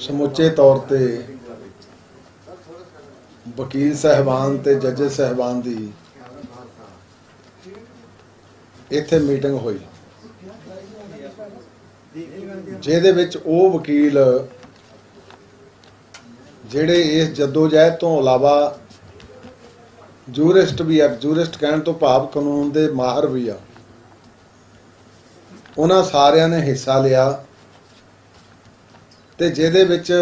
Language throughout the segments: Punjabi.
ਸਮੁੱਚੇ ਤੌਰ ਤੇ ਵਕੀਲ ਸਹਿਬਾਨ ਤੇ ਜੱਜ ਸਹਿਬਾਨ ਦੀ ਇੱਥੇ ਮੀਟਿੰਗ ਹੋਈ। ਜਿਹਦੇ ਵਿੱਚ ਉਹ ਵਕੀਲ ਜਿਹੜੇ ਇਸ ਜਦੋਜਹਿਦ ਤੋਂ ਇਲਾਵਾ ਜੂਰਿਸਟ ਵੀ ਆ, ਜੂਰਿਸਟ ਕਹਿਣ ਤੋਂ ਭਾਵ ਕਾਨੂੰਨ ਦੇ ਮਾਹਰ ਵੀ ਆ। ਉਹਨਾਂ ਸਾਰਿਆਂ ਨੇ ਹਿੱਸਾ ਲਿਆ। ਤੇ ਜਿਹਦੇ ਵਿੱਚ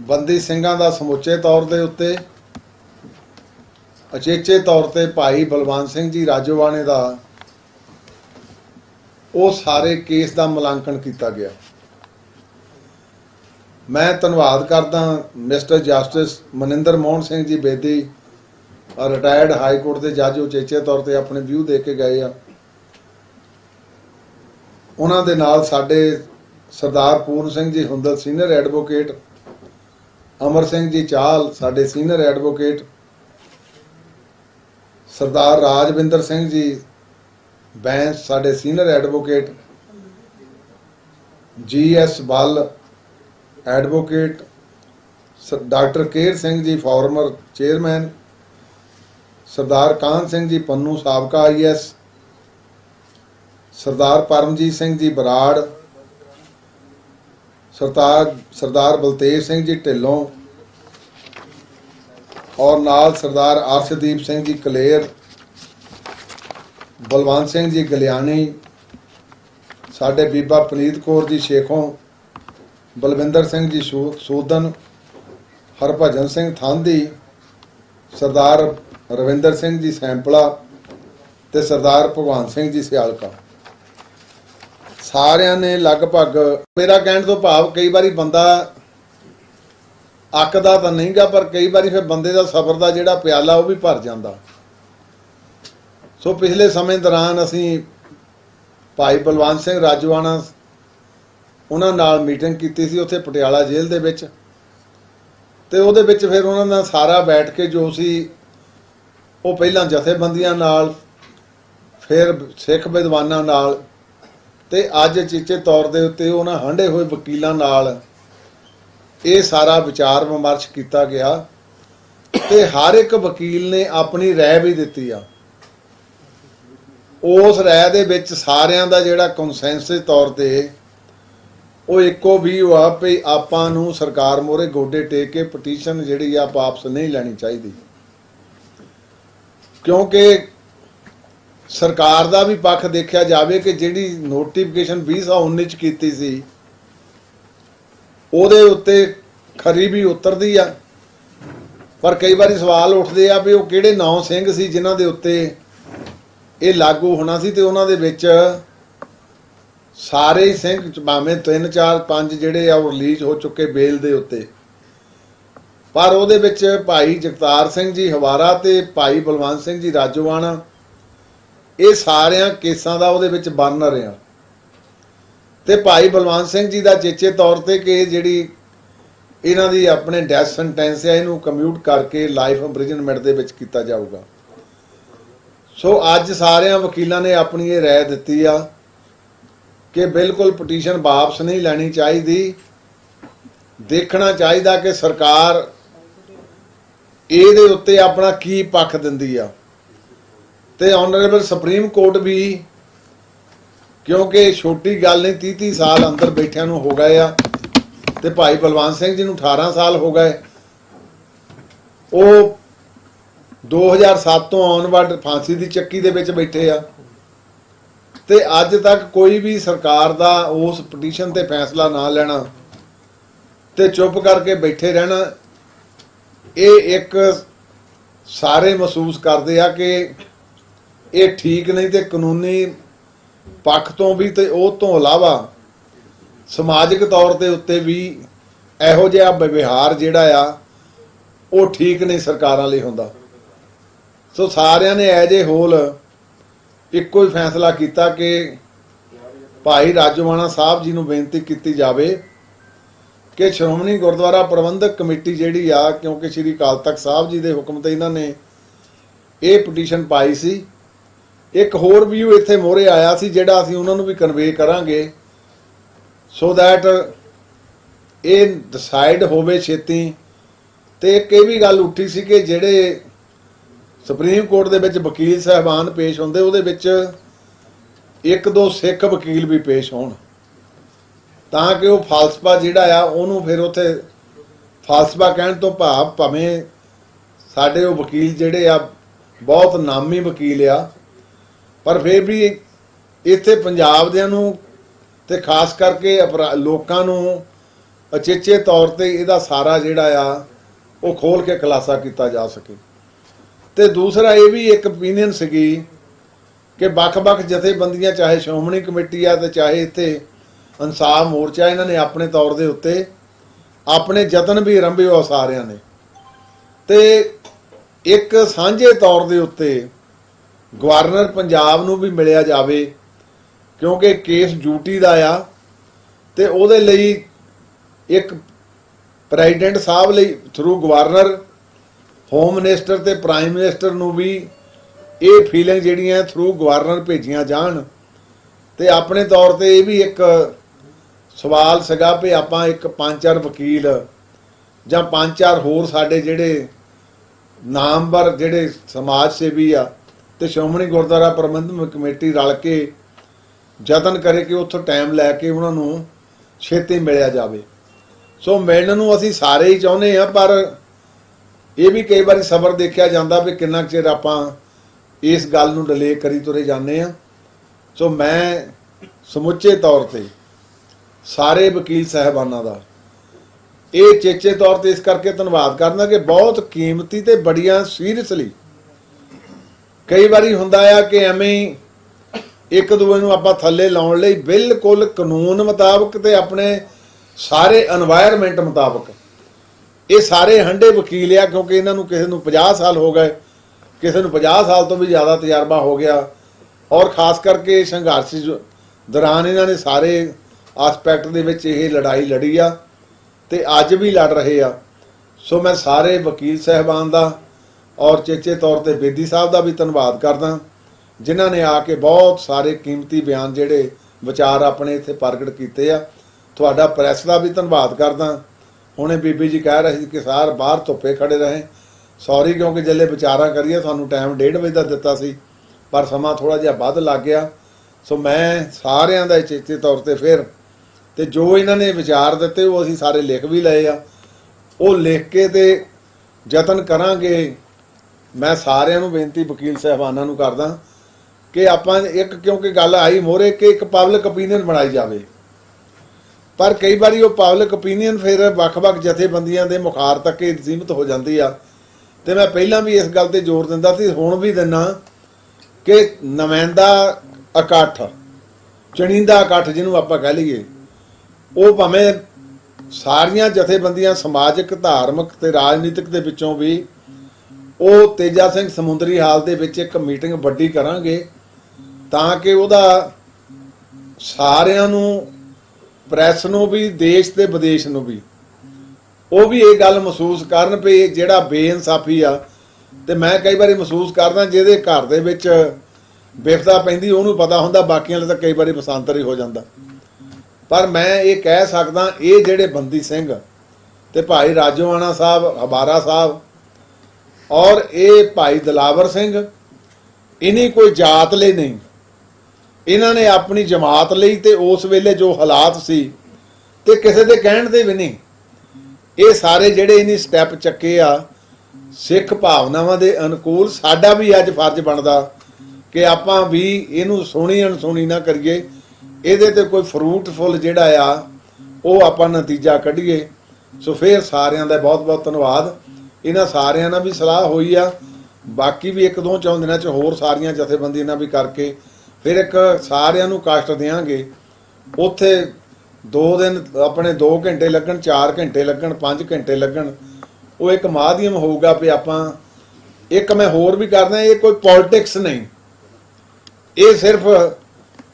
ਬੰਦੀ ਸਿੰਘਾਂ ਦਾ ਸਮੁੱਚੇ ਤੌਰ ਦੇ ਉੱਤੇ, ਅਚੇਚੇ ਤੌਰ ਤੇ ਭਾਈ ਬਲਵੰਤ ਸਿੰਘ ਜੀ ਰਾਜੋਵਾਣੇ ਦਾ, ਉਹ ਸਾਰੇ ਕੇਸ ਦਾ ਮੁਲਾਂਕਣ ਕੀਤਾ ਗਿਆ। ਮੈਂ ਧੰਨਵਾਦ ਕਰਦਾ mister justice Maninder Mohan Singh ji Bedi retired high court ਦੇ ਜੱਜ ਉਚੇਚੇ ਤੌਰ ਤੇ ਆਪਣੇ ਵਿਊ ਦੇ ਕੇ ਗਏ ਆ। ਉਹਨਾਂ ਦੇ ਨਾਲ ਸਾਡੇ ਸਰਦਾਰ ਪੂਰਨ ਸਿੰਘ ਜੀ ਹੁੰਦਲ ਸੀਨੀਅਰ ਐਡਵੋਕੇਟ, ਅਮਰ ਸਿੰਘ ਜੀ ਚਾਲ ਸਾਡੇ ਸੀਨੀਅਰ ਐਡਵੋਕੇਟ, ਸਰਦਾਰ ਰਾਜਵਿੰਦਰ ਸਿੰਘ ਜੀ ਬੈਂਸ ਸਾਡੇ senior advocate, G S Bal advocate ਸ- doctor Ker Singh ji former chairman, Sardar Kahan Singh ji Pannu ਸਾਬਕਾ ਆਈਐਸ ਸਰਦਾਰ ਪਰਮਜੀਤ ਸਿੰਘ ਜੀ ਬਰਾੜ ਸਰਦਾਰ ਸਰਦਾਰ ਬਲਤੇਜ ਸਿੰਘ ਜੀ ਢਿੱਲੋਂ ਔਰ ਨਾਲ ਸਰਦਾਰ ਅਰਸ਼ਦੀਪ ਸਿੰਘ ਜੀ ਕਲੇਰ, ਬਲਵੰਤ ਸਿੰਘ ਜੀ ਗਲਿਆਣੀ, ਸਾਡੇ ਬੀਬਾ ਪਨੀਤ ਕੌਰ ਜੀ ਸ਼ੇਖੋਂ, ਬਲਵਿੰਦਰ ਸਿੰਘ ਜੀ ਸੂ- ਸੂਦਨ, ਹਰਭਜਨ ਸਿੰਘ ਥਾਂਦੀ, ਸਰਦਾਰ ਰਵਿੰਦਰ ਸਿੰਘ ਜੀ ਸੈਂਪਲਾ ਤੇ ਸਰਦਾਰ ਭਗਵਾਨ ਸਿੰਘ ਜੀ ਸਿਆਲਕਾ। ਸਾਰਿਆਂ ਨੇ ਲਗਭਗ ਮੇਰਾ ਕਹਿਣ ਤੋਂ ਭਾਵ ਕਈ ਵਾਰੀ ਬੰਦਾ ਅੱਕਦਾ ਤਾਂ ਨਹੀਂਗਾ, ਪਰ ਕਈ ਵਾਰੀ ਫਿਰ ਬੰਦੇ ਦਾ ਸਬਰ ਦਾ ਜਿਹੜਾ ਪਿਆਲਾ ਉਹ ਵੀ ਭਰ ਜਾਂਦਾ। ਸੋ ਪਿਛਲੇ ਸਮੇਂ ਦੌਰਾਨ ਅਸੀਂ ਭਾਈ ਬਲਵੰਤ ਸਿੰਘ ਰਾਜਵਾਨਾ ਉਹਨਾਂ ਨਾਲ ਮੀਟਿੰਗ ਕੀਤੀ ਸੀ ਉੱਥੇ ਪਟਿਆਲਾ ਜੇਲ੍ਹ ਦੇ ਵਿੱਚ। ਤੇ ਉਹਦੇ ਵਿੱਚ ਫਿਰ ਉਹਨਾਂ ਦਾ ਸਾਰਾ ਬੈਠ ਕੇ ਜੋ ਸੀ, ਉਹ ਪਹਿਲਾਂ ਜਥੇਬੰਦੀਆਂ ਨਾਲ, ਫਿਰ ਸਿੱਖ ਵਿਦਵਾਨਾਂ ਨਾਲ ਤੇ ਅੱਜ ਚੇਚੇ ਤੌਰ ਦੇ ਉੱਤੇ ਉਹਨਾਂ ਹੰਡੇ ਹੋਏ ਵਕੀਲਾਂ ਨਾਲ ਇਹ ਸਾਰਾ ਵਿਚਾਰ ਵਿਮਰਸ਼ ਕੀਤਾ ਗਿਆ ਤੇ ਹਰ ਇੱਕ ਵਕੀਲ ਨੇ ਆਪਣੀ ਰਾਏ ਵੀ ਦਿੱਤੀ ਆ। ਉਸ ਰਾਏ ਦੇ ਵਿੱਚ ਸਾਰਿਆਂ ਦਾ ਜਿਹੜਾ ਕੰਸੈਂਸਸ ਤੌਰ ਤੇ ਉਹ ਇੱਕੋ ਵੀ ਹੋਆ ਵੀ ਆਪਾਂ ਨੂੰ ਸਰਕਾਰ ਮੋਰੇ ਗੋਡੇ ਟੇਕ ਕੇ ਪਟੀਸ਼ਨ ਜਿਹੜੀ ਆ ਵਾਪਸ ਨਹੀਂ ਲੈਣੀ ਚਾਹੀਦੀ। ਕਿਉਂਕਿ ਸਰਕਾਰ ਦਾ ਵੀ ਪੱਖ ਦੇਖਿਆ ਜਾਵੇ ਕਿ ਜਿਹੜੀ ਨੋਟੀਫਿਕੇਸ਼ਨ 2019 ਚ ਕੀਤੀ ਸੀ, ਉਹਦੇ ਉੱਤੇ ਖਰੀ ਵੀ ਉਤਰਦੀ ਆ। ਪਰ ਕਈ ਵਾਰੀ ਸਵਾਲ ਉੱਠਦੇ ਆ ਵੀ ਉਹ ਕਿਹੜੇ ਨੌ ਸਿੰਘ ਸੀ ਜਿਨ੍ਹਾਂ ਦੇ ਉੱਤੇ ਇਹ ਲਾਗੂ ਹੋਣਾ ਸੀ ਤੇ ਉਹਨਾਂ ਦੇ ਵਿੱਚ ਸਾਰੇ ਸਿੰਘ ਭਾਵੇਂ 3 4 5 ਜਿਹੜੇ ਆ ਉਹ ਰਿਲੀਜ਼ ਹੋ ਚੁੱਕੇ ਬੇਲ ਦੇ ਉੱਤੇ। ਪਰ ਉਹਦੇ ਵਿੱਚ ਭਾਈ ਜਗਤਾਰ ਸਿੰਘ ਜੀ ਹਵਾਰਾ ਤੇ ਭਾਈ ਬਲਵੰਤ ਸਿੰਘ ਜੀ ਰਾਜੋਵਾਣਾ ਇਹ ਸਾਰਿਆਂ ਕੇਸਾਂ ਦਾ ਉਹਦੇ ਵਿੱਚ ਬਰਨਰ ਰਿਹਾ ਤੇ ਭਾਈ ਬਲਵੰਤ ਸਿੰਘ ਜੀ ਦਾ ਚੇਚੇ ਤੌਰ ਤੇ ਕਿ ਜਿਹੜੀ ਇਹਨਾਂ ਦੀ ਆਪਣੇ ਡੈਥ ਸੈਂਟੈਂਸ ਹੈ ਇਹਨੂੰ ਕਮਿਊਟ ਕਰਕੇ ਲਾਈਫ ਇੰਪ੍ਰਿਜ਼ਨਮੈਂਟ ਦੇ ਵਿੱਚ ਕੀਤਾ ਜਾਊਗਾ। ਸੋ ਅੱਜ ਸਾਰਿਆਂ ਵਕੀਲਾਂ ਨੇ ਆਪਣੀ ਇਹ ਰਾਏ ਦਿੱਤੀ ਆ ਕਿ ਬਿਲਕੁਲ ਪਟੀਸ਼ਨ ਵਾਪਸ ਨਹੀਂ ਲੈਣੀ ਚਾਹੀਦੀ। ਦੇਖਣਾ ਚਾਹੀਦਾ ਕਿ ਸਰਕਾਰ ਇਹਦੇ ਉੱਤੇ ਆਪਣਾ ਕੀ ਪੱਖ ਦਿੰਦੀ ਆ। ਤੇ ਆਨਰੇਬਲ ਸੁਪਰੀਮ ਕੋਰਟ ਵੀ ਕਿਉਂਕਿ ਛੋਟੀ ਗੱਲ ਨਹੀਂ 30 30 ਸਾਲ ਅੰਦਰ ਬੈਠਿਆਂ ਨੂੰ ਹੋ ਗਏ ਆ ਤੇ ਭਾਈ ਬਲਵੰਤ ਸਿੰਘ ਜੀ ਨੂੰ 18 ਸਾਲ ਹੋ ਗਏ। ਉਹ 2007 ਤੋਂ ਆਨਵਰਡ ਫਾਂਸੀ ਦੀ ਚੱਕੀ ਦੇ ਵਿੱਚ ਬੈਠੇ ਆ। ਤੇ ਅੱਜ ਤੱਕ ਕੋਈ ਵੀ ਸਰਕਾਰ ਦਾ ਉਸ ਪਟੀਸ਼ਨ ਤੇ ਫੈਸਲਾ ਨਾ ਲੈਣਾ ਤੇ ਚੁੱਪ ਕਰਕੇ ਬੈਠੇ ਰਹਿਣਾ, ਇਹ ਇੱਕ ਸਾਰੇ ਮਹਿਸੂਸ ਕਰਦੇ ਆ ਕਿ ਇਹ ਠੀਕ ਨਹੀਂ ਤੇ ਕਾਨੂੰਨੀ ਪੱਖ ਤੋਂ ਵੀ ਤੇ ਉਹ ਤੋਂ ਇਲਾਵਾ ਸਮਾਜਿਕ ਤੌਰ ਤੇ ਉੱਤੇ ਵੀ ਇਹੋ ਜਿਹਾ ਵਿਵਹਾਰ ਜਿਹੜਾ ਆ, ਉਹ ਠੀਕ ਨਹੀਂ ਸਰਕਾਰਾਂ ਲਈ ਹੁੰਦਾ। ਸੋ ਸਾਰਿਆਂ ਨੇ ਐਜ ਏ ਹੋਲ ਇੱਕੋ ਹੀ ਫੈਸਲਾ ਕੀਤਾ ਕਿ ਭਾਈ ਰਾਜਵਾਨਾ ਸਾਹਿਬ ਜੀ ਨੂੰ ਬੇਨਤੀ ਕੀਤੀ ਜਾਵੇ ਕਿ ਸ਼੍ਰੋਮਣੀ ਗੁਰਦੁਆਰਾ ਪ੍ਰਬੰਧਕ ਕਮੇਟੀ ਜਿਹੜੀ ਆ, ਕਿਉਂਕਿ ਸ੍ਰੀ ਅਕਾਲ ਤਖਤ ਸਾਹਿਬ ਜੀ ਦੇ ਹੁਕਮ ਤੇ ਇਹਨਾਂ ਨੇ ਇਹ ਪਟੀਸ਼ਨ ਪਾਈ ਸੀ ਇੱਕ ਹੋਰ ਵੀ ਇੱਥੇ ਮੋਰੇ ਆਇਆ ਸੀ, ਜਿਹੜਾ ਅਸੀਂ ਉਹਨਾਂ ਨੂੰ ਵੀ ਕਨਵੇ ਕਰਾਂਗੇ। ਸੋ ਦੈਟ ਇਹ ਡਿਸਾਈਡ ਹੋਵੇ ਛੇਤੀ। ਤੇ ਇੱਕ ਇਹ ਵੀ ਗੱਲ ਉੱਠੀ ਸੀ ਕਿ ਜਿਹੜੇ ਸੁਪਰੀਮ ਕੋਰਟ ਦੇ ਵਿੱਚ ਵਕੀਲ ਸਾਹਿਬਾਨ ਪੇਸ਼ ਹੁੰਦੇ, ਉਹਦੇ ਵਿੱਚ ਇੱਕ ਦੋ ਸਿੱਖ ਵਕੀਲ ਵੀ ਪੇਸ਼ ਹੋਣ। ਤਾਂ ਕਿ ਉਹ ਫਾਲਸਫਾ ਜਿਹੜਾ ਆ, ਉਹਨੂੰ ਫਿਰ ਉੱਥੇ ਫਾਲਸਫਾ ਕਹਿਣ ਤੋਂ ਭਾਵ ਭਾਵੇਂ ਸਾਡੇ ਉਹ ਵਕੀਲ ਜਿਹੜੇ ਆ, ਬਹੁਤ ਨਾਮੀ ਵਕੀਲ ਆ ਪਰ ਫਿਰ ਵੀ ਇੱਥੇ ਪੰਜਾਬ ਦਿਆਂ ਨੂੰ ਤੇ ਖਾਸ ਕਰਕੇ ਅਪਰਾ- ਲੋਕਾਂ ਨੂੰ ਅਚੇਚੇ ਤੌਰ ਤੇ ਇਹਦਾ ਸਾਰਾ ਜਿਹੜਾ ਆ, ਉਹ ਖੋਲ ਕੇ ਖੁਲਾਸਾ ਕੀਤਾ ਜਾ ਸਕੇ। ਤੇ ਦੂਸਰਾ ਇਹ ਵੀ ਇੱਕ ਓਪੀਨੀਅਨ ਸੀਗੀ ਕਿ ਵੱਖ-ਵੱਖ ਜਥੇਬੰਦੀਆਂ, ਚਾਹੇ ਸ਼੍ਰੋਮਣੀ ਕਮੇਟੀ ਆ ਤੇ ਚਾਹੇ ਇੱਥੇ ਇਨਸਾਫ ਮੋਰਚਾ, ਇਹਨਾਂ ਨੇ ਆਪਣੇ ਤੌਰ ਦੇ ਉੱਤੇ ਆਪਣੇ ਯਤਨ ਵੀ ਆਰੰਭੇ ਹੋ ਸਾਰਿਆਂ ਨੇ। ਤੇ ਇੱਕ ਸਾਂਝੇ ਤੌਰ ਦੇ ਉੱਤੇ ਗਵਰਨਰ ਪੰਜਾਬ ਨੂੰ ਵੀ ਮਿਲਿਆ ਜਾਵੇ, ਕਿਉਂਕਿ ਕੇਸ ਡਿਊਟੀ ਦਾ ਆ, ਤੇ ਉਹਦੇ ਲਈ ਇੱਕ ਪ੍ਰੈਜ਼ੀਡੈਂਟ ਸਾਹਿਬ ਲਈ ਥਰੂ ਗਵਰਨਰ, ਹੋਮ ਮਿਨਿਸਟਰ ਤੇ ਪ੍ਰਾਈਮ ਮਿਨਿਸਟਰ ਨੂੰ ਵੀ ਇਹ ਫੀਲਿੰਗ ਜਿਹੜੀਆਂ ਥਰੂ ਗਵਰਨਰ ਭੇਜੀਆਂ ਜਾਣ। ਤੇ ਆਪਣੇ ਤੌਰ ਤੇ ਇਹ ਵੀ ਇੱਕ ਸਵਾਲ ਸੀਗਾ ਵੀ ਆਪਾਂ ਇੱਕ ਪੰਜ ਚਾਰ ਵਕੀਲ ਜਾਂ ਪੰਜ ਚਾਰ ਹੋਰ ਸਾਡੇ ਜਿਹੜੇ ਨਾਮਵਰ ਜਿਹੜੇ ਸਮਾਜ ਸੇਵੀ ਆ ਤੇ ਸ਼੍ਰੋਮਣੀ ਗੁਰਦੁਆਰਾ ਪ੍ਰਬੰਧਕ ਕਮੇਟੀ ਰਲ ਕੇ ਯਤਨ ਕਰੇ ਕਿ ਉੱਥੋਂ ਟਾਈਮ ਲੈ ਕੇ ਉਹਨਾਂ ਨੂੰ ਛੇਤੀ ਮਿਲਿਆ ਜਾਵੇ। ਸੋ ਮਿਲਣ ਨੂੰ ਅਸੀਂ ਸਾਰੇ ਹੀ ਚਾਹੁੰਦੇ ਆ ਪਰ ਇਹ ਵੀ ਕਈ ਵਾਰੀ ਸਬਰ ਦੇਖਿਆ ਜਾਂਦਾ ਵੀ ਕਿੰਨਾ ਕੁ ਚਿਰ ਆਪਾਂ ਇਸ ਗੱਲ ਨੂੰ ਡਿਲੇ ਕਰੀ ਤੁਰੇ ਜਾਂਦੇ ਆ ਸੋ ਮੈਂ ਸਮੁੱਚੇ ਤੌਰ ਤੇ ਸਾਰੇ ਵਕੀਲ ਸਾਹਿਬਾਨਾਂ ਦਾ ਇਹ ਚੇਚੇ ਤੌਰ ਤੇ ਇਸ ਕਰਕੇ ਧੰਨਵਾਦ ਕਰਦਾ ਕਿ ਬਹੁਤ ਕੀਮਤੀ ਤੇ ਬੜੀਆਂ ਸੀਰੀਅਸਲੀ ਕਈ ਵਾਰੀ ਹੁੰਦਾ ਆ ਕਿ ਐਵੇਂ ਇੱਕ ਦੂਏ ਨੂੰ ਆਪਾਂ ਥੱਲੇ ਲਾਉਣ ਲਈ ਬਿਲਕੁਲ ਕਾਨੂੰਨ ਮੁਤਾਬਕ ਤੇ ਆਪਣੇ ਸਾਰੇ এনवायरमेंट ਮੁਤਾਬਕ। ਇਹ ਸਾਰੇ ਹੰਡੇ ਵਕੀਲ ਆ, ਕਿਉਂਕਿ ਇਹਨਾਂ ਨੂੰ ਕਿਸੇ ਨੂੰ 50 ਸਾਲ ਹੋ ਗਏ, ਕਿਸੇ ਨੂੰ 50 ਸਾਲ ਤੋਂ ਵੀ ਜ਼ਿਆਦਾ ਤਜਰਬਾ ਹੋ ਗਿਆ। ਔਰ ਖਾਸ ਕਰਕੇ ਸੰਘਰਸ਼ ਦੌਰਾਨ ਇਹਨਾਂ ਨੇ ਸਾਰੇ ਆਸਪੈਕਟ ਦੇ ਵਿੱਚ ਇਹ ਲੜਾਈ ਲੜੀ ਆ ਤੇ ਅੱਜ ਵੀ ਲੜ ਰਹੇ ਆ। ਸੋ ਮੈਂ ਸਾਰੇ ਵਕੀਲ ਸਹਿਬਾਨ ਦਾ ਔਰ ਚੇਚੇ ਤੌਰ ਤੇ ਬੇਦੀ ਸਾਹਿਬ ਦਾ ਵੀ ਧੰਨਵਾਦ ਕਰਦਾ ਜਿਨ੍ਹਾਂ ਨੇ ਆ ਕੇ ਬਹੁਤ ਸਾਰੇ ਕੀਮਤੀ ਬਿਆਨ ਜਿਹੜੇ ਵਿਚਾਰ ਆਪਣੇ ਇੱਥੇ ਪ੍ਰਗਟ ਕੀਤੇ ਆ। ਤੁਹਾਡਾ ਪ੍ਰੈਸ ਦਾ ਵੀ ਧੰਨਵਾਦ ਕਰਦਾ ਹੁਣੇ ਬੀਬੀ ਜੀ ਕਹਿ ਰਹੇ ਸੀ ਕਿ ਸਾਰ ਬਾਹਰ ਧੁੱਪੇ ਖੜੇ ਰਹੇ। ਸੌਰੀ ਕਿਉਂਕਿ ਜੱਲੇ ਵਿਚਾਰਾਂ ਕਰੀਏ ਤੁਹਾਨੂੰ ਟਾਈਮ 1:30 ਵਜੇ ਦਾ ਦਿੱਤਾ ਸੀ, ਪਰ ਸਮਾਂ ਥੋੜਾ ਜਿਹਾ ਵੱਧ ਲੱਗ ਗਿਆ। ਸੋ ਮੈਂ ਸਾਰਿਆਂ ਦਾ ਚੇਚੇ ਤੌਰ ਤੇ ਫਿਰ, ਤੇ ਜੋ ਇਹਨਾਂ ਨੇ ਵਿਚਾਰ ਦਿੱਤੇ, ਉਹ ਅਸੀਂ ਸਾਰੇ ਲਿਖ ਵੀ ਲਏ ਆ। ਉਹ ਲਿਖ ਕੇ ਤੇ ਯਤਨ ਕਰਾਂਗੇ। ਮੈਂ ਸਾਰਿਆਂ ਨੂੰ ਬੇਨਤੀ ਵਕੀਲ ਸਹਿਬਾਨਾਂ ਨੂੰ ਕਰਦਾ ਕਿ ਆਪਾਂ ਇੱਕ ਕਿਉਂਕਿ ਗੱਲ ਆਈ ਮੋਰੇ ਕਿ ਇੱਕ ਪਬਲਿਕ ਓਪੀਨੀਅਨ ਬਣਾਈ ਜਾਵੇ। ਪਰ ਕਈ ਵਾਰੀ ਉਹ ਪਬਲਿਕ ਓਪੀਨੀਅਨ ਫਿਰ ਵੱਖ-ਵੱਖ ਜਥੇਬੰਦੀਆਂ ਦੇ ਮੁਖਾਰ ਤੱਕ ਹੀ ਸੀਮਿਤ ਹੋ ਜਾਂਦੀ ਆ। ਤੇ ਮੈਂ ਪਹਿਲਾਂ ਵੀ ਇਸ ਗੱਲ ਤੇ ਜ਼ੋਰ ਦਿੰਦਾ ਸੀ, ਹੁਣ ਵੀ ਦਿੰਨਾ ਕਿ ਨੁਮਾਇੰਦਾ ਇਕੱਠ, ਚਣਿੰਦਾ ਇਕੱਠ ਜਿਹਨੂੰ ਆਪਾਂ ਕਹਿ ਲਈਏ, ਉਹ ਭਾਵੇਂ ਸਾਰੀਆਂ ਜਥੇਬੰਦੀਆਂ ਸਮਾਜਿਕ, ਧਾਰਮਿਕ ਤੇ ਰਾਜਨੀਤਿਕ ਦੇ ਵਿੱਚੋਂ ਵੀ ਉਹ ਤੇਜਾ ਸਿੰਘ ਸਮੁੰਦਰੀ ਹਾਲ ਦੇ ਵਿੱਚ ਇੱਕ ਮੀਟਿੰਗ ਵੱਡੀ ਕਰਾਂਗੇ ਤਾਂ ਕਿ ਉਹਦਾ ਸਾਰਿਆਂ ਨੂੰ, ਪ੍ਰੈਸ ਨੂੰ ਵੀ, ਦੇਸ਼ ਤੇ ਵਿਦੇਸ਼ ਨੂੰ ਵੀ, ਉਹ ਵੀ ਇਹ ਗੱਲ ਮਹਿਸੂਸ ਕਰਨ ਵੀ ਜਿਹੜਾ ਬੇਇਨਸਾਫੀ ਆ, ਤੇ ਮੈਂ ਕਈ ਵਾਰੀ ਮਹਿਸੂਸ ਕਰਦਾ ਜਿਹਦੇ ਘਰ ਦੇ ਵਿੱਚ ਵਿਫਤਾ ਪੈਂਦੀ, ਉਹਨੂੰ ਪਤਾ ਹੁੰਦਾ, ਬਾਕੀਆਂ ਲਈ ਤਾਂ ਕਈ ਵਾਰੀ ਬਸੰਤਰ ਹੀ ਹੋ ਜਾਂਦਾ। ਪਰ ਮੈਂ ਇਹ ਕਹਿ ਸਕਦਾ, ਇਹ ਜਿਹੜੇ ਬੰਦੀ ਸਿੰਘ ਤੇ ਭਾਈ ਰਾਜੋਆਣਾ ਸਾਹਿਬ ਹਬਾਰਾ ਸਾਹਿਬ ਔਰ ਇਹ ਭਾਈ ਦਲਾਵਰ ਸਿੰਘ, ਇਨੀ ਕੋਈ ਜਾਤ ਲਈ ਨਹੀਂ। ਇਹਨਾਂ ਨੇ ਆਪਣੀ ਜਮਾਤ ਲਈ ਤੇ ਉਸ ਵੇਲੇ ਜੋ ਹਾਲਾਤ ਸੀ ਤੇ ਕਿਸੇ ਦੇ ਕਹਿਣ ਦੇ ਵੀ ਨਹੀਂ। ਇਹ ਸਾਰੇ ਜਿਹੜੇ ਇਹਨੇ ਸਟੈਪ ਚੱਕੇ ਆ, ਸਿੱਖ ਭਾਵਨਾਵਾਂ ਦੇ ਅਨੁਕੂਲ ਸਾਡਾ ਵੀ ਅੱਜ ਫਰਜ਼ ਬਣਦਾ ਕਿ ਆਪਾਂ ਵੀ ਇਹਨੂੰ ਸੋਹਣੀ ਅਣਸੁਣੀ ਨਾ ਕਰੀਏ। ਇਹਦੇ ਤੇ ਕੋਈ ਫਰੂਟਫੁਲ ਜਿਹੜਾ ਆ, ਉਹ ਆਪਾਂ ਨਤੀਜਾ ਕੱਢੀਏ। ਸੋ ਫਿਰ ਸਾਰਿਆਂ ਦਾ ਬਹੁਤ ਬਹੁਤ ਧੰਨਵਾਦ। ਇਹਨਾਂ ਸਾਰਿਆਂ ਨਾਲ ਵੀ ਸਲਾਹ ਹੋਈ ਆ। ਬਾਕੀ ਵੀ ਇੱਕ ਦੋ ਚੌਂ ਦਿਨਾਂ ਚ ਹੋਰ ਸਾਰੀਆਂ ਜਥੇਬੰਦੀਆਂ ਨਾਲ ਵੀ ਕਰਕੇ ਫਿਰ ਇੱਕ ਸਾਰਿਆਂ ਨੂੰ ਕਾਸ਼ਟ ਦੇਾਂਗੇ ਉੱਥੇ 2 ਦਿਨ ਆਪਣੇ 2 ਘੰਟੇ ਲੱਗਣ 4 ਘੰਟੇ ਲੱਗਣ 5 ਘੰਟੇ ਲੱਗਣ, ਉਹ ਇੱਕ ਮਾਧਿਅਮ ਹੋਊਗਾ ਵੀ ਆਪਾਂ ਇੱਕ ਮੈਂ ਹੋਰ ਵੀ ਕਰਦਾ, ਇਹ ਕੋਈ ਪੋਲਿਟਿਕਸ ਨਹੀਂ। ਇਹ ਸਿਰਫ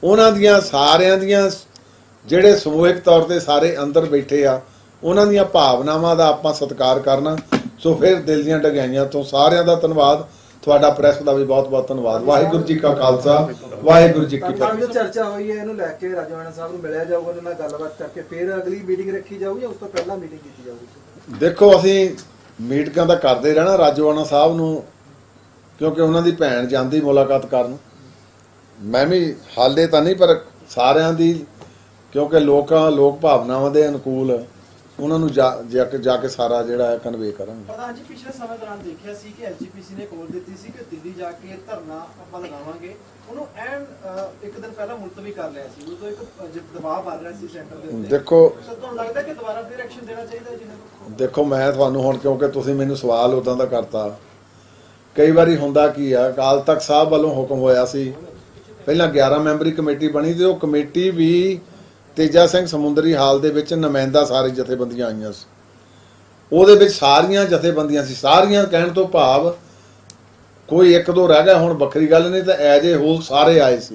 ਉਹਨਾਂ ਦੀਆਂ, ਸਾਰਿਆਂ ਦੀਆਂ ਜਿਹੜੇ ਸਮੂਹਿਕ ਤੌਰ ਤੇ ਸਾਰੇ ਅੰਦਰ ਬੈਠੇ ਆ, ਉਹਨਾਂ ਦੀਆਂ ਭਾਵਨਾਵਾਂ ਦਾ ਆਪਾਂ ਸਤਿਕਾਰ ਕਰਨਾ। ਸੋ ਫਿਰ ਦਿਲ ਦੀਆਂ ਡਗਾਈਆਂ ਤੋਂ ਸਾਰਿਆਂ ਦਾ ਧੰਨਵਾਦ। ਤੁਹਾਡਾ ਪ੍ਰੈਸ ਦਾ ਵੀ ਬਹੁਤ ਬਹੁਤ ਧੰਨਵਾਦ। ਵਾਹਿਗੁਰੂ ਜੀ ਕਾ ਖਾਲਸਾ ਵਾਹਿਗੁਰੂ ਜੀ ਕੀ ਫਤਿਹ। ਜੋ ਚਰਚਾ ਹੋਈ ਹੈ ਇਹਨੂੰ ਲੈ ਕੇ ਰਾਜਵਾਨਾ ਸਾਹਿਬ ਨੂੰ ਮਿਲਿਆ ਜਾਊਗਾ ਉਹਨਾਂ ਨਾਲ ਗੱਲਬਾਤ ਕਰਕੇ ਫਿਰ ਅਗਲੀ ਮੀਟਿੰਗ ਰੱਖੀ ਜਾਊਗੀ ਜਾਂ ਉਸ ਤੋਂ ਪਹਿਲਾਂ ਮੀਟਿੰਗ ਕੀਤੀ ਜਾਊਗੀ? ਦੇਖੋ ਅਸੀਂ ਮੀਟਿੰਗਾਂ ਤਾਂ ਕਰਦੇ ਰਹਿਣਾ ਰਾਜਵਾਨਾ ਸਾਹਿਬ ਨੂੰ ਕਿਉਂਕਿ ਉਹਨਾਂ ਦੀ ਭੈਣ ਜਾਂਦੀ ਮੁਲਾਕਾਤ ਕਰਨ। ਮੈਂ ਵੀ ਹਾਲੇ ਤਾਂ ਨਹੀਂ ਪਰ ਸਾਰਿਆਂ ਦੀ ਕਿਉਂਕਿ ਲੋਕਾਂ ਲੋਕ ਭਾਵਨਾਵਾਂ ਦੇ ਅਨੁਕੂਲ ਉਹਨਾਂ ਨੂੰ ਜਾ ਕੇ ਜਾ ਕੇ ਸਾਰਾ ਜਿਹੜਾ ਕਨਵੇ ਕਰਾਂਗੇ ਪ੍ਰਧਾਨ ਜੀ ਪਿਛਲੇ ਸਮੇਂ ਦੌਰਾਨ ਦੇਖਿਆ ਸੀ ਕਿ ਐਸਜੀਪੀਸੀ ਨੇ ਕੋਲ ਦਿੱਤੀ ਸੀ ਕਿ ਦਿੱਲੀ ਜਾ ਕੇ ਧਰਨਾ ਆਪਾਂ ਲਗਾਵਾਂਗੇ। ਉਹਨੂੰ ਐਨ ਇੱਕ ਦਿਨ ਪਹਿਲਾਂ ਮੁਲਤਵੀ ਕਰ ਲਿਆ ਸੀ। ਉਦੋਂ ਇੱਕ ਦਬਾਅ ਬਣ ਰਿਹਾ ਸੀ ਸੈਂਟਰ ਦੇ ਉੱਤੇ। ਦੇਖੋ ਤੁਹਾਨੂੰ ਲੱਗਦਾ ਕਿ ਦੁਬਾਰਾ ਫਿਰ ਐਕਸ਼ਨ ਦੇਣਾ ਚਾਹੀਦਾ ਜੀ ਇਹਨਾਂ ਨੂੰ ਦੇਖੋ ਮੈਂ ਤੁਹਾਨੂੰ ਹੁਣ ਕਿਉਂਕਿ ਤੁਸੀਂ ਮੈਨੂੰ ਸਵਾਲ ਉਦਾਂ ਦਾ ਕਰਤਾ। ਕਈ ਵਾਰੀ ਹੁੰਦਾ ਕੀ ਆ ਅਕਾਲ ਤਖਤ ਸਾਹਿਬ ਵੱਲੋਂ ਹੁਕਮ ਹੋਇਆ ਸੀ। ਪਹਿਲਾਂ 11 ਮੈਂਬਰੀ ਕਮੇਟੀ ਬਣੀ ਤੇ ਉਹ ਕਮੇਟੀ ਵੀ ਤੇਜਾ ਸਿੰਘ ਸਮੁੰਦਰੀ ਹਾਲ ਦੇ ਵਿੱਚ ਨੁਮਾਇੰਦਾ ਸਾਰੇ ਜਥੇਬੰਦੀਆਂ ਆਈਆਂ ਸੀ। ਉਹਦੇ ਵਿੱਚ ਸਾਰੀਆਂ ਜਥੇਬੰਦੀਆਂ ਸੀ। ਸਾਰੀਆਂ ਕਹਿਣ ਤੋਂ ਭਾਵ ਕੋਈ ਇੱਕ ਦੋ ਰਹਿ ਗਿਆ ਹੁਣ ਵੱਖਰੀ ਗੱਲ ਨਹੀਂ ਤਾਂ ਐਜ ਏ ਹੋਲ ਸਾਰੇ ਆਏ ਸੀ।